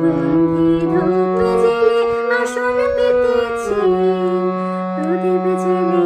ধূপ জেলে আসন পেতেছি। প্রদীপ জেলে